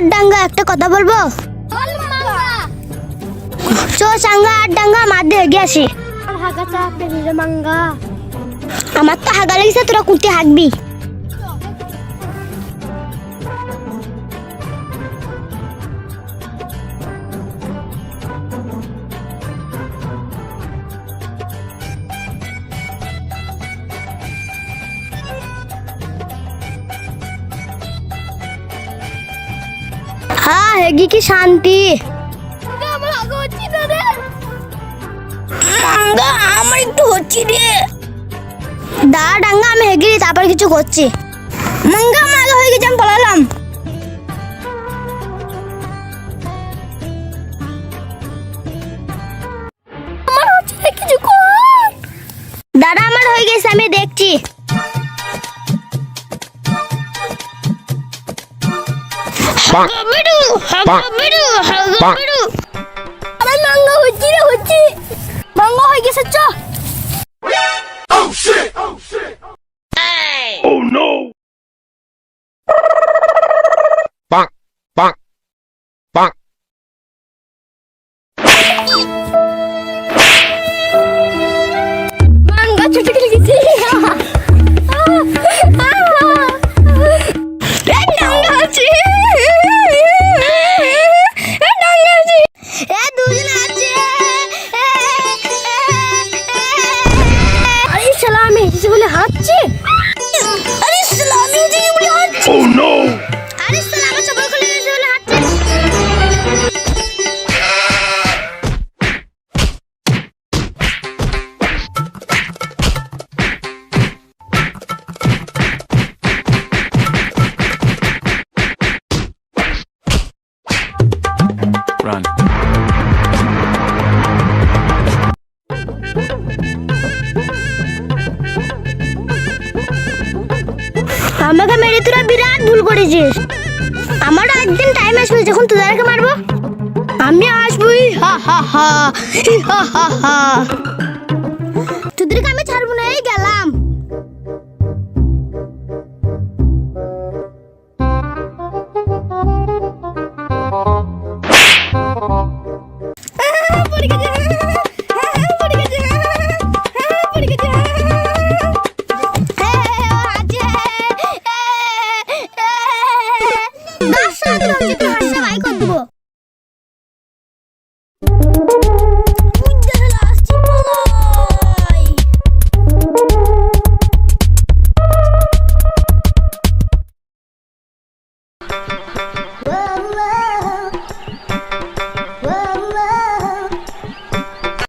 আর ডাঙ্গা একটা কথা বলব? চো সাঙ্গা আর ডাঙ্গা মার দিয়ে এগিয়ে আসি। আমার তো হাগা লেগেছে তোরা কুটি হাঁকবি হ্যাঁ হেগি কি শান্তি? ডাঙ্গা আমার একটু হচ্ছে রে। দা ডাঙ্গা আমি হেগিরি তারপর কিছু করছি। মাঙ্গা আগে হয়ে গেছে আমি পলালাম। দাদা আমার হয়ে গেছে আমি দেখছি। বিড়ু বিড়ু বিড়ু আমার মাঙ্গা হচ্ছে রে হচ্ছে। মাঙ্গা হয়ে গেছে চ। Run. আমাকে মেরে তোরা বিরাট ভুল করেছিস। আমারও একদিন টাইম আসবে যখন তোদেরকে মারবো। আমি আসবই। হা হা হা। হা হা হা। তোদেরকে আমি ছাড়বো না, এই গেলাম।